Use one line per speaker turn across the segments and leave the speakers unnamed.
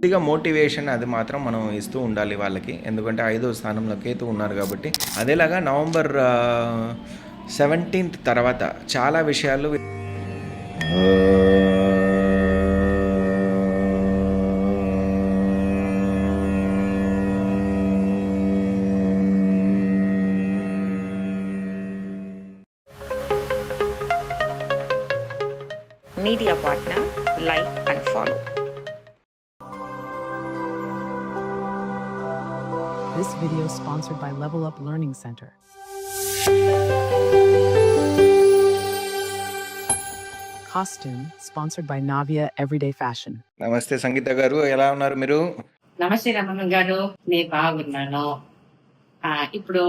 కొద్దిగా మోటివేషన్ అది మాత్రం మనం ఇస్తూ ఉండాలి వాళ్ళకి. ఎందుకంటే ఐదో స్థానంలో కేతు ఉన్నారు కాబట్టి. అదేలాగా నవంబర్ సెవెంటీన్త్ తర్వాత చాలా విషయాలు
media partner like and follow
This video is sponsored by Level Up Learning Center. Costume sponsored by Navia Everyday Fashion.
నమస్తే సంగీత గారు ఎలా ఉన్నారు మీరు
నమస్తే రమణ గారు నేను బాగున్నాను. ఆ, ఇప్పుడు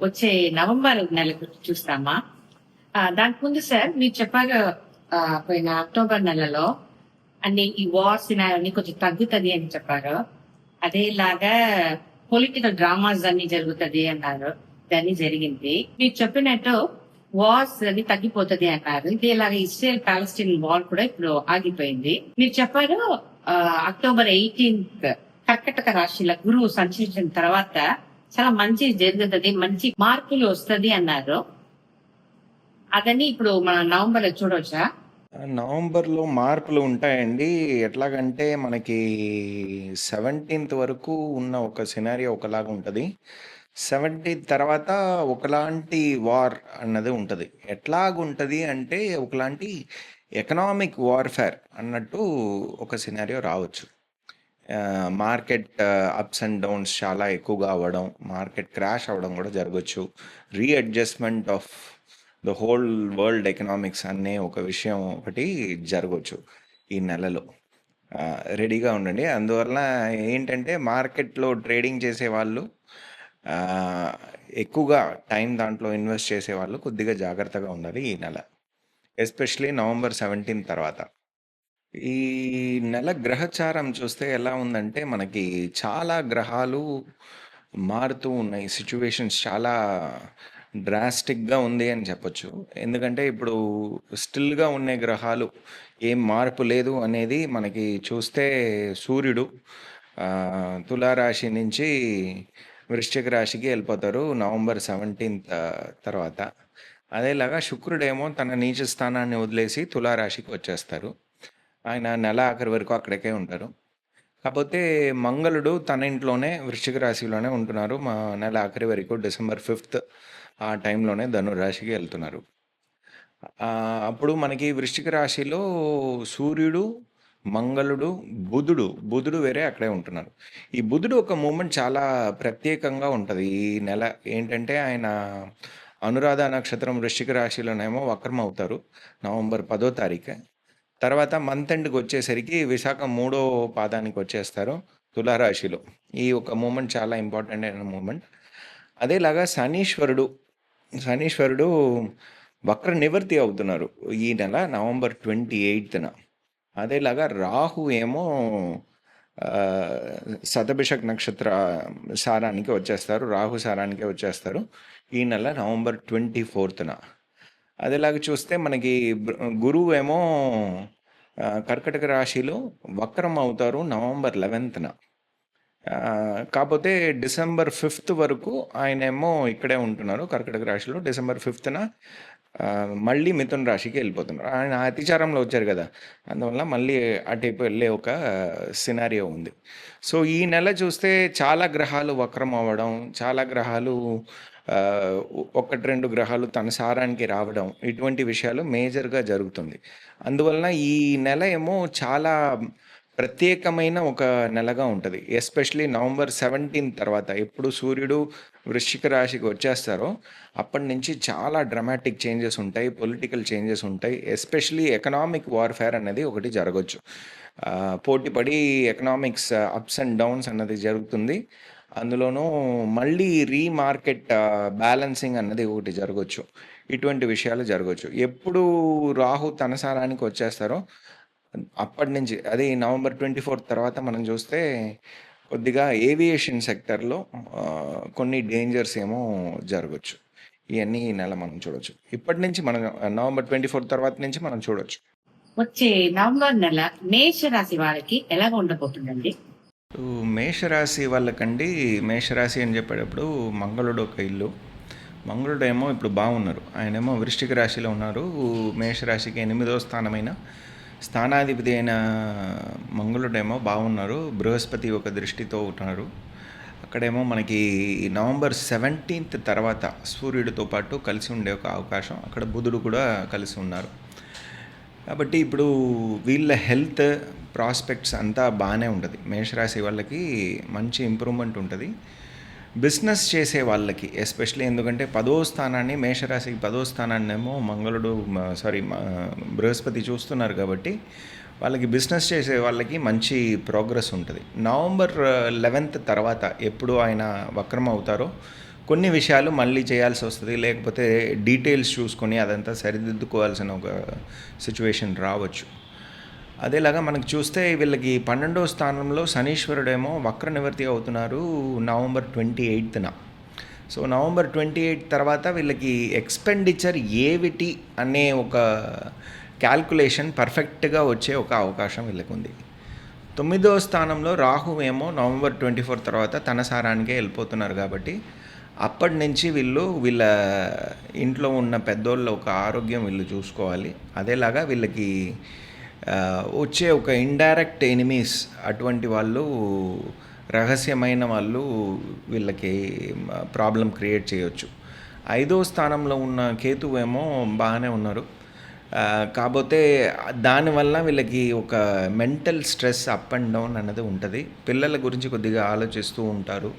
వచ్చే నవంబర్ నెల గురించి చూస్తామా? ఆ, దానికి ముందు సార్ మీరు చెప్పారు ఆ, పోయిన అక్టోబర్ నెలలో అన్ని ఈ వార్ సినారీ కొంచెం తగ్గుతుంది అని చెప్పారు. అదేలాగా పొలిటికల్ డ్రామాస్ అన్ని జరుగుతుంది అన్నారు. దాన్ని జరిగింది. మీరు చెప్పినట్టు వార్స్ అది తగ్గిపోతుంది అన్నారు. ఇదేలాగా ఇస్రాయల్ పాలస్టీన్ వార్ కూడా ఇప్పుడు ఆగిపోయింది. మీరు చెప్పారు అక్టోబర్ ఎయిటీన్త్ కర్కటక రాశిలో గురువు సంచరించిన తర్వాత చాలా మంచి జరుగుతుంది మంచి మార్పులు వస్తది అన్నారు. అదని ఇప్పుడు మన నవంబర్లో చూడవచ్చా
నవంబర్లో మార్పులు ఉంటాయండి. ఎట్లాగంటే మనకి సెవెంటీన్త్ వరకు ఉన్న ఒక సినారియో ఒకలాగా ఉంటుంది. సెవెంటీన్త్ తర్వాత ఒకలాంటి వార్ అన్నది ఉంటుంది. ఎట్లాగుంటుంది అంటే ఒకలాంటి ఎకనామిక్ వార్ఫేర్ అన్నట్టు ఒక సినారియో రావచ్చు. మార్కెట్ అప్స్ అండ్ డౌన్స్ చాలా ఎక్కువగా అవ్వడం మార్కెట్ క్రాష్ అవ్వడం కూడా జరగచ్చు. Readjustment of the whole world economics అనే ఒక విషయం ఒకటి జరగవచ్చు ఈ నెలలో. రెడీగా ఉండండి. అందువల్ల ఏంటంటే మార్కెట్లో ట్రేడింగ్ చేసే వాళ్ళు ఎక్కువగా టైం దాంట్లో ఇన్వెస్ట్ చేసే వాళ్ళు కొద్దిగా జాగ్రత్తగా ఉండాలి ఈ నెల. ఎస్పెషలీ నవంబర్ సెవెంటీన్ తర్వాత. ఈ నెల గ్రహచారం చూస్తే ఎలా ఉందంటే మనకి చాలా గ్రహాలు మారుతూ ఉన్నాయి. సిచ్యువేషన్స్ చాలా డ్రాస్టిక్గా ఉంది అని చెప్పొచ్చు. ఎందుకంటే ఇప్పుడు స్టిల్గా ఉండే గ్రహాలు ఏం మార్పు లేదు అనేది మనకి చూస్తే సూర్యుడు తులారాశి నుంచి వృశ్చిక రాశికి వెళ్ళిపోతారు నవంబర్ సెవెంటీన్త్ తర్వాత. అదేలాగా శుక్రుడేమో తన నీచ స్థానాన్ని వదిలేసి తులారాశికి వచ్చేస్తారు. ఆయన నెల ఆఖరి వరకు అక్కడికే ఉంటారు. కాకపోతే మంగళుడు తన ఇంట్లోనే వృశ్చిక రాశిలోనే ఉంటున్నారు. మా నెల ఆఖరి వరకు డిసెంబర్ ఫిఫ్త్ ఆ టైంలోనే ధనురాశికి వెళ్తున్నారు. అప్పుడు మనకి వృశ్చిక రాశిలో సూర్యుడు మంగళుడు బుధుడు బుధుడు వేరే అక్కడే ఉంటున్నారు. ఈ బుధుడు ఒక మూమెంట్ చాలా ప్రత్యేకంగా ఉంటుంది. ఈ నెల ఏంటంటే ఆయన అనురాధ నక్షత్రం వృశ్చిక రాశిలోనేమో వక్రం అవుతారు నవంబర్ పదో తారీఖు. తర్వాత మంత్ ఎండ్కి వచ్చేసరికి విశాఖ మూడో పాదానికి వచ్చేస్తారు తులారాశిలో. ఈ ఒక మూమెంట్ చాలా ఇంపార్టెంట్ అయిన మూమెంట్. అదేలాగా శనీశ్వరుడు శనీశ్వరుడు వక్ర నివృత్తి అవుతున్నారు. ఈ నెల నవంబర్ ట్వంటీ ఎయిత్న అదేలాగా రాహు ఏమో శతభిషక్ నక్షత్ర సారానికి వచ్చేస్తారు. రాహు సారానికి వచ్చేస్తారు. ఈ నెల నవంబర్ ట్వంటీ ఫోర్త్న. అదేలాగా చూస్తే మనకి గురువు ఏమో కర్కటక రాశిలో వక్రం అవుతారు నవంబర్ లెవెన్త్న. కాకపోతే డిసెంబర్ ఫిఫ్త్ వరకు ఆయన ఏమో ఇక్కడే ఉంటున్నారు కర్కటక రాశిలో. డిసెంబర్ ఫిఫ్త్న మళ్ళీ మిథున రాశికి వెళ్ళిపోతున్నారు. ఆయన అతిచారంలో వచ్చారు కదా అందువల్ల మళ్ళీ అటువైపు వెళ్ళే ఒక సినారియో ఉంది. సో ఈ నెల చూస్తే చాలా గ్రహాలు వక్రం అవ్వడం చాలా గ్రహాలు ఒకటి రెండు గ్రహాలు తన సారానికి రావడం ఇటువంటి విషయాలు మేజర్గా జరుగుతుంది. అందువలన ఈ నెల ఏమో చాలా ప్రత్యేకమైన ఒక నెలగా ఉంటుంది. ఎస్పెషలీ నవంబర్ సెవెంటీన్ తర్వాత ఎప్పుడు సూర్యుడు వృశ్చిక రాశికి వచ్చేస్తారో అప్పటి నుంచి చాలా డ్రమాటిక్ చేంజెస్ ఉంటాయి పొలిటికల్ చేంజెస్ ఉంటాయి. ఎస్పెషలీ ఎకనామిక్ వార్ఫేర్ అనేది ఒకటి జరగచ్చు. పోటీపడి ఎకనామిక్స్ అప్స్ అండ్ డౌన్స్ అన్నది జరుగుతుంది. అందులోనూ మళ్ళీ రీమార్కెట్ బ్యాలెన్సింగ్ అన్నది ఒకటి జరగచ్చు. ఇటువంటి విషయాలు జరగచ్చు. ఎప్పుడు రాహు తనసారానికి వచ్చేస్తారో అప్పటి నుంచి అది నవంబర్ ట్వంటీ ఫోర్త్ తర్వాత మనం చూస్తే కొద్దిగా ఏవియేషన్ సెక్టర్లో కొన్ని డేంజర్స్ ఏమో జరగచ్చు. ఇవన్నీ ఈ నెల మనం చూడొచ్చు. ఇప్పటి నుంచి మనం నవంబర్ ట్వంటీ ఫోర్త్ తర్వాత నుంచి మనం చూడొచ్చు.
వచ్చే నవంబర్ నెల మేష రాశి వారికి ఎలా ఉండబోతుందండి?
మేషరాశి వాళ్ళకండి మేషరాశి అని చెప్పేటప్పుడు మంగళుడు ఒక ఇల్లు. మంగళుడు ఏమో ఇప్పుడు బాగున్నారు ఆయనేమో వృశ్చిక రాశిలో ఉన్నారు. మేషరాశికి ఎనిమిదో స్థానమైన స్థానాధిపతి అయిన మంగళుడేమో బాగున్నారు. బృహస్పతి ఒక దృష్టితో ఉన్నారు. అక్కడేమో మనకి నవంబర్ సెవెంటీన్త్ తర్వాత సూర్యుడితో పాటు కలిసి ఉండే ఒక అవకాశం. అక్కడ బుధుడు కూడా కలిసి ఉన్నారు. కాబట్టి ఇప్పుడు వీళ్ళ హెల్త్ ప్రాస్పెక్ట్స్ అంతా బాగానే ఉంటుంది. మేషరాశి వాళ్ళకి మంచి ఇంప్రూవ్మెంట్ ఉంటుంది. బిజినెస్ చేసే వాళ్ళకి ఎస్పెషల్లీ ఎందుకంటే పదో స్థానాన్ని మేషరాశికి పదో స్థానాన్ని ఏమో మంగళుడు సారీ బృహస్పతి చూస్తున్నారు కాబట్టి వాళ్ళకి బిజినెస్ చేసే వాళ్ళకి మంచి ప్రోగ్రెస్ ఉంటుంది. నవంబర్ లెవెన్త్ తర్వాత ఎప్పుడు ఆయన వక్రం అవుతారో కొన్ని విషయాలు మళ్ళీ చేయాల్సి వస్తుంది. లేకపోతే డీటెయిల్స్ చూసుకొని అదంతా సరిదిద్దుకోవాల్సిన ఒక సిచ్యువేషన్ రావచ్చు. అదేలాగా మనకు చూస్తే వీళ్ళకి పన్నెండవ స్థానంలో శనీశ్వరుడేమో వక్ర నివర్తి అవుతున్నారు నవంబర్ ట్వంటీ ఎయిత్న సో నవంబర్ ట్వంటీ ఎయిత్ తర్వాత వీళ్ళకి ఎక్స్పెండిచర్ ఏవిటి అనే ఒక క్యాల్కులేషన్ పర్ఫెక్ట్గా వచ్చే ఒక అవకాశం వీళ్ళకి ఉంది తొమ్మిదవ స్థానంలో రాహు ఏమో నవంబర్ ట్వంటీ ఫోర్ తర్వాత తన సారానికే వెళ్ళిపోతున్నారు కాబట్టి అప్పటి నుంచి వీళ్ళు వీళ్ళ ఇంట్లో ఉన్న పెద్దోళ్ళ ఒక ఆరోగ్యం వీళ్ళు చూసుకోవాలి. అదేలాగా వీళ్ళకి వచ్చే ఒక ఇండైరెక్ట్ ఎనిమీస్ అటువంటి వాళ్ళు రహస్యమైన వాళ్ళు వీళ్ళకి ప్రాబ్లం క్రియేట్ చేయొచ్చు. ఐదో స్థానంలో ఉన్న కేతువు ఏమో బాగానే ఉన్నారు. కాకపోతే దానివల్ల వీళ్ళకి ఒక mental stress up and down అన్నది ఉంటుంది. పిల్లల గురించి కొద్దిగా ఆలోచిస్తూ ఉంటారు.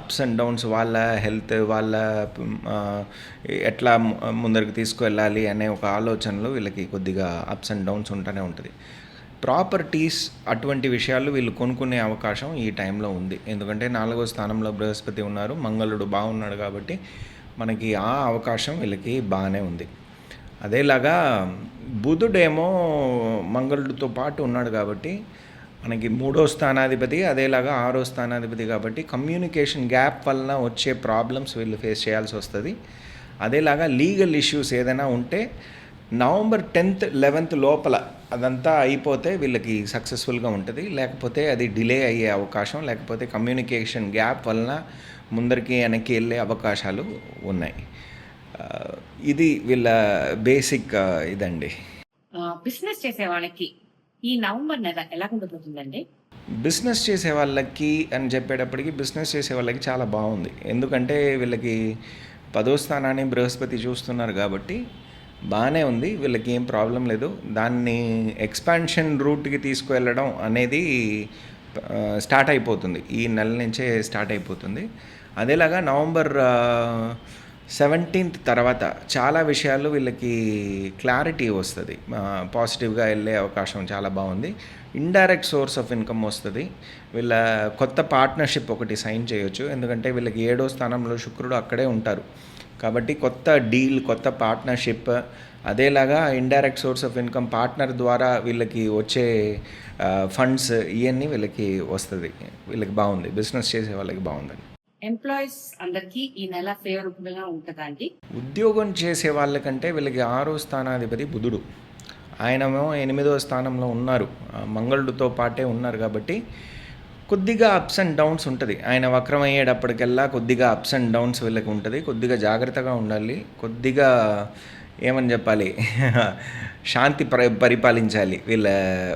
అప్స్ అండ్ డౌన్స్ వాళ్ళ హెల్త్ వాళ్ళ ఎట్లా ముందరికి తీసుకువెళ్ళాలి అనే ఒక ఆలోచనలో వీళ్ళకి కొద్దిగా అప్స్ అండ్ డౌన్స్ ఉంటూనే ఉంటుంది. ప్రాపర్టీస్ అటువంటి విషయాలు వీళ్ళు కొనుక్కునే అవకాశం ఈ టైంలో ఉంది. ఎందుకంటే నాలుగో స్థానంలో బృహస్పతి ఉన్నారు మంగళుడు బాగున్నాడు కాబట్టి మనకి ఆ అవకాశం వీళ్ళకి బాగానే ఉంది. అదేలాగా బుధుడేమో మంగళుడితో పాటు ఉన్నాడు కాబట్టి మనకి మూడో స్థానాధిపతి అదేలాగా ఆరో స్థానాధిపతి కాబట్టి కమ్యూనికేషన్ గ్యాప్ వలన వచ్చే ప్రాబ్లమ్స్ వీళ్ళు ఫేస్ చేయాల్సి వస్తుంది. అదేలాగా లీగల్ ఇష్యూస్ ఏదైనా ఉంటే నవంబర్ టెన్త్ లెవెన్త్ లోపల అదంతా అయిపోతే వీళ్ళకి సక్సెస్ఫుల్గా ఉంటుంది. లేకపోతే అది డిలే అయ్యే అవకాశం లేకపోతే కమ్యూనికేషన్ గ్యాప్ వలన ముందరికి వెనక్కి వెళ్ళే అవకాశాలు ఉన్నాయి. ఇది వీళ్ళ బేసిక్ ఇదండి.
బిజినెస్ చేసే వాళ్ళకి ఈ నవంబర్ నెల ఎలా ఉండబోతుందండి
బిజినెస్ చేసే వాళ్ళకి అని చెప్పేటప్పటికి బిజినెస్ చేసే వాళ్ళకి చాలా బాగుంది. ఎందుకంటే వీళ్ళకి పదో స్థానాన్ని బృహస్పతి చూస్తున్నారు కాబట్టి బాగానే ఉంది. వీళ్ళకి ఏం ప్రాబ్లం లేదు. దాన్ని ఎక్స్పాన్షన్ రూట్కి తీసుకువెళ్ళడం అనేది స్టార్ట్ అయిపోతుంది. ఈ నెల నుంచే స్టార్ట్ అయిపోతుంది. అదేలాగా నవంబర్ సెవెంటీన్త్ తర్వాత చాలా విషయాలు వీళ్ళకి క్లారిటీ వస్తుంది. పాజిటివ్గా వెళ్ళే అవకాశం చాలా బాగుంది. ఇండైరెక్ట్ సోర్స్ ఆఫ్ ఇన్కమ్ వస్తుంది. వీళ్ళ కొత్త పార్ట్నర్షిప్ ఒకటి సైన్ చేయొచ్చు. ఎందుకంటే వీళ్ళకి ఏడో స్థానంలో శుక్రుడు అక్కడే ఉంటారు. కాబట్టి కొత్త డీల్ కొత్త partnership అదేలాగా indirect source of income partner ద్వారా వీళ్ళకి వచ్చే ఫండ్స్ ఇవన్నీ వీళ్ళకి వస్తుంది. వీళ్ళకి బాగుంది. బిజినెస్ చేసే వాళ్ళకి బాగుందండి.
ఎంప్లాయీస్ అందరికి ఈ నెల ఫేవరబుల్గా
ఉద్యోగం చేసే వాళ్ళకంటే వీళ్ళకి ఆరో స్థానాధిపతి బుధుడు. ఆయనమో ఎనిమిదో స్థానంలో ఉన్నారు. మంగళుడితో పాటే ఉన్నారు కాబట్టి కొద్దిగా అప్స్ అండ్ డౌన్స్ ఉంటుంది. ఆయన వక్రం అయ్యేటప్పటికల్లా కొద్దిగా అప్స్ అండ్ డౌన్స్ వీళ్ళకి ఉంటుంది. కొద్దిగా జాగ్రత్తగా ఉండాలి. కొద్దిగా ఏమని చెప్పాలి? శాంతి పరి పరిపాలించాలి వీళ్ళ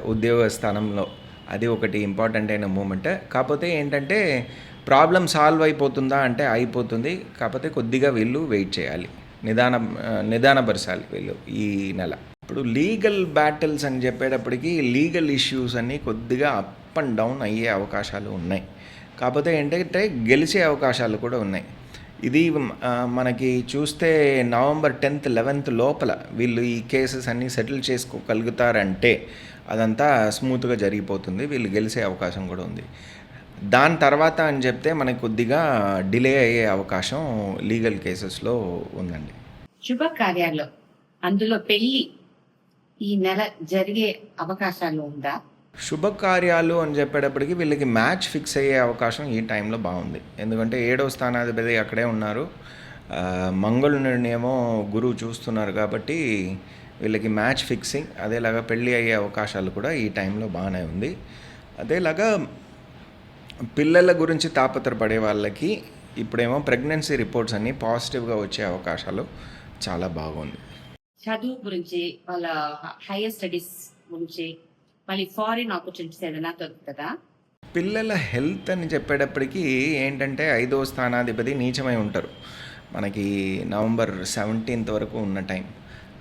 ఉద్యోగ స్థానంలో. అది ఒకటి ఇంపార్టెంట్ అయిన మూమెంట్ కాకపోతే ఏంటంటే ప్రాబ్లం సాల్వ్ అయిపోతుందా అంటే అయిపోతుంది. కాకపోతే కొద్దిగా వీళ్ళు వెయిట్ చేయాలి. నిదానం నిదానపరచాలి వీళ్ళు ఈ నెల. ఇప్పుడు లీగల్ బ్యాటిల్స్ అని చెప్పేటప్పటికి లీగల్ ఇష్యూస్ అన్నీ కొద్దిగా అప్ అండ్ డౌన్ అయ్యే అవకాశాలు ఉన్నాయి. కాకపోతే ఏంటంటే గెలిచే అవకాశాలు కూడా ఉన్నాయి. ఇది మనకి చూస్తే నవంబర్ టెన్త్ లెవెన్త్ లోపల వీళ్ళు ఈ కేసెస్ అన్నీ సెటిల్ చేసుకోగలుగుతారంటే అదంతా స్మూత్గా జరిగిపోతుంది. వీళ్ళు గెలిచే అవకాశం కూడా ఉంది. దాని తర్వాత అని చెప్తే మనకి కొద్దిగా డిలే అయ్యే అవకాశం లీగల్ కేసెస్లో ఉందండి.
శుభకార్యాలు అందులో పెళ్ళి ఈ నెల జరిగే అవకాశాలు ఉందా?
శుభకార్యాలు అని చెప్పేటప్పటికి వీళ్ళకి మ్యాచ్ ఫిక్స్ అయ్యే అవకాశం ఈ టైంలో బాగుంది. ఎందుకంటే ఏడవ స్థానాధిపతి అక్కడే ఉన్నారు. ఆ, మంగళుని ఏమో గురువు చూస్తున్నారు కాబట్టి వీళ్ళకి మ్యాచ్ ఫిక్సింగ్ అదేలాగా పెళ్ళి అయ్యే అవకాశాలు కూడా ఈ టైంలో బాగానే ఉంది. అదేలాగా పిల్లల గురించి తాపత్రపడే వాళ్ళకి ఇప్పుడేమో ప్రెగ్నెన్సీ రిపోర్ట్స్ అన్నీ పాజిటివ్గా వచ్చే అవకాశాలు చాలా బాగుంది.
చదువు గురించి వాళ్ళ హైయర్ స్టడీస్ గురించి మళ్ళీ ఫారిన్ ఆపర్చునిటీస్ ఏదైనా దొరుకుతుందా?
పిల్లల హెల్త్ అని చెప్పేటప్పటికి ఏంటంటే ఐదో స్థానాధిపతి నీచమై ఉంటారు. మనకి నవంబర్ సెవెంటీన్త్ వరకు ఉన్న టైం.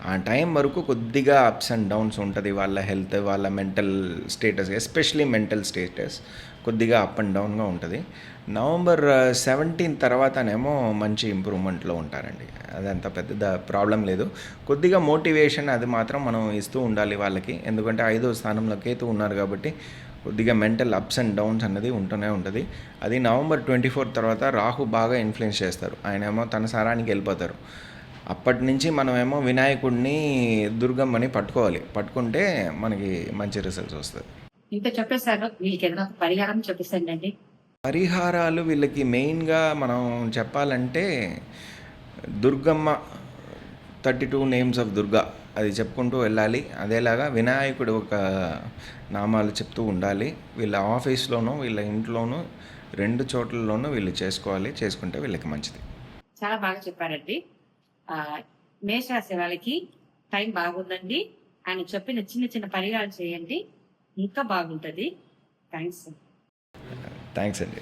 ఆ టైం వరకు కొద్దిగా అప్స్ అండ్ డౌన్స్ ఉంటుంది వాళ్ళ హెల్త్ వాళ్ళ mental status especially mental status కొద్దిగా అప్ అండ్ డౌన్గా ఉంటుంది. నవంబర్ uh, సెవెంటీన్ తర్వాతనేమో మంచి ఇంప్రూవ్మెంట్లో ఉంటారండి. అదంత పెద్ద ప్రాబ్లం లేదు. కొద్దిగా మోటివేషన్ అది మాత్రం మనం ఇస్తూ ఉండాలి వాళ్ళకి. ఎందుకంటే ఐదో స్థానంలో కేతు ఉన్నారు కాబట్టి కొద్దిగా మెంటల్ అప్స్ అండ్ డౌన్స్ అన్నది ఉంటూనే ఉంటుంది. అది నవంబర్ ట్వంటీ ఫోర్ తర్వాత రాహు బాగా ఇన్ఫ్లుయెన్స్ చేస్తారు. ఆయన ఏమో తన సారానికి వెళ్ళిపోతారు. అప్పటి నుంచి మనమేమో వినాయకుడిని దుర్గమ్మని పట్టుకోవాలి. పట్టుకుంటే మనకి మంచి రిజల్ట్స్ వస్తుంది
ఇంత చెప్పేశారు. వీళ్ళకి ఏదైనా పరిహారం చెప్పేసండి
పరిహారాలు వీళ్ళకి మెయిన్గా మనం చెప్పాలంటే Durgamma thirty two names of Durga అది చెప్పుకుంటూ వెళ్ళాలి. అదేలాగా వినాయకుడు ఒక నామాలు చెప్తూ ఉండాలి. వీళ్ళ ఆఫీస్లోనూ వీళ్ళ ఇంట్లోనూ రెండు చోట్లలోనూ వీళ్ళు చేసుకోవాలి. చేసుకుంటే వీళ్ళకి మంచిది.
చాలా బాగా చెప్పారండి. మేషరాశి వాళ్ళకి టైం బాగుందండి. ఆయన చెప్పిన చిన్న చిన్న పరిహారం చేయండి. ఇంకా బాగుంటుంది. థ్యాంక్స్.
థ్యాంక్స్ అండి.